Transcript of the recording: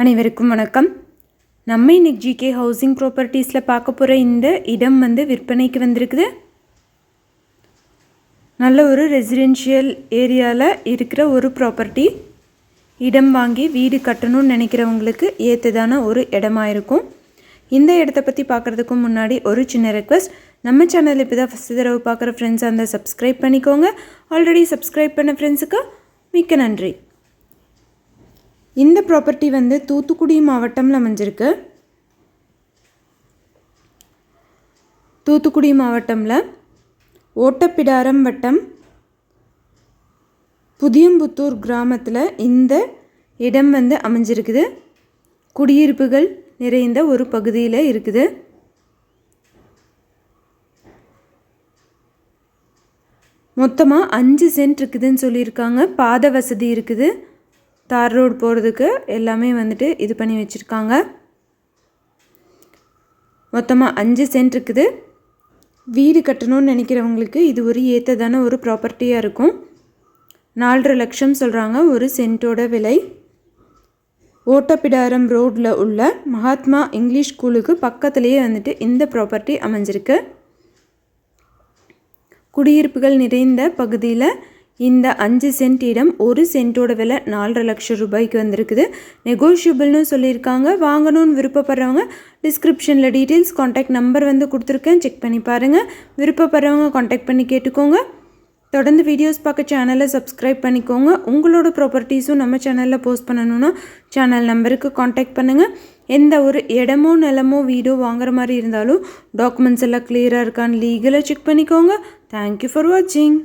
அனைவருக்கும் வணக்கம். நம்ம இன்னைக்கு ஜிகே ஹவுசிங் ப்ராப்பர்ட்டிஸில் பார்க்க போகிற இந்த இடம் வந்து விற்பனைக்கு வந்திருக்குது. நல்ல ஒரு ரெசிடென்ஷியல் ஏரியாவில் இருக்கிற ஒரு ப்ராப்பர்ட்டி இடம் வாங்கி வீடு கட்டணும்னு நினைக்கிறவங்களுக்கு ஏற்றதான ஒரு இடமா இருக்கும். இந்த இடத்த பற்றி பார்க்குறதுக்கு முன்னாடி ஒரு சின்ன ரெக்வஸ்ட் நம்ம சேனல் இப்போ தான் ஃபஸ்ட்டு தடவை பார்க்குற ஃப்ரெண்ட்ஸாக இருந்தால் சப்ஸ்கிரைப் பண்ணிக்கோங்க. ஆல்ரெடி சப்ஸ்கிரைப் பண்ண ஃப்ரெண்ட்ஸுக்கு மிக்க நன்றி. இந்த ப்ராப்பர்ட்டி வந்து தூத்துக்குடி மாவட்டம்ல அமைஞ்சிருக்கு. தூத்துக்குடி மாவட்டமில் ஓட்டப்பிடாரம் வட்டம் புதியம்புத்தூர் கிராமத்தில் இந்த இடம் வந்து அமைஞ்சிருக்குது. குடியிருப்புகள் நிறைந்த ஒரு பகுதியில் இருக்குது. மொத்தமாக அஞ்சு சென்ட் இருக்குதுன்னு சொல்லியிருக்காங்க. பாத வசதி இருக்குது. தார் ரோடு போகிறதுக்கு எல்லாமே வந்துட்டு இது பண்ணி வச்சுருக்காங்க. மொத்தமாக அஞ்சு சென்ட் இருக்குது. வீடு கட்டணும்னு நினைக்கிறவங்களுக்கு இது ஒரு ஏற்றதான ஒரு ப்ராப்பர்ட்டியாக இருக்கும். நாலரை லட்சம் சொல்கிறாங்க ஒரு சென்ட்டோட விலை. ஓட்டப்பிடாரம் ரோட்டில் உள்ள மகாத்மா இங்கிலீஷ் ஸ்கூலுக்கு பக்கத்துலேயே வந்துட்டு இந்த ப்ராப்பர்ட்டி அமைஞ்சிருக்கு. குடியிருப்புகள் நிறைந்த பகுதியில் இந்த அஞ்சு சென்ட் இடம் ஒரு சென்ட்டோட விலை நாலரை லட்சம் ரூபாய்க்கு வந்திருக்குது. நெகோஷியபிள்னு சொல்லியிருக்காங்க. வாங்கணும்னு விருப்பப்படுறவங்க டிஸ்கிரிப்ஷனில் டீட்டெயில்ஸ் காண்டாக்ட் நம்பர் வந்து கொடுத்துருக்கேன். செக் பண்ணி பாருங்கள் விருப்பப்படுறவங்க காண்டாக்ட் பண்ணி கேட்டுக்கோங்க. தொடர்ந்து வீடியோஸ் பார்க்க சேனலை சப்ஸ்கிரைப் பண்ணிக்கோங்க. உங்களோட ப்ராப்பர்ட்டிஸும் நம்ம சேனலில் போஸ்ட் பண்ணணுன்னா சேனல் நம்பருக்கு காண்டாக்ட் பண்ணுங்கள் எந்த ஒரு இடமோ நிலமோ வீடோ வாங்குற மாதிரி இருந்தாலும் டாக்குமெண்ட்ஸ் எல்லாம் கிளியராக இருக்கான்னு லீகலாக செக் பண்ணிக்கோங்க. தேங்க்யூ ஃபார் வாட்சிங்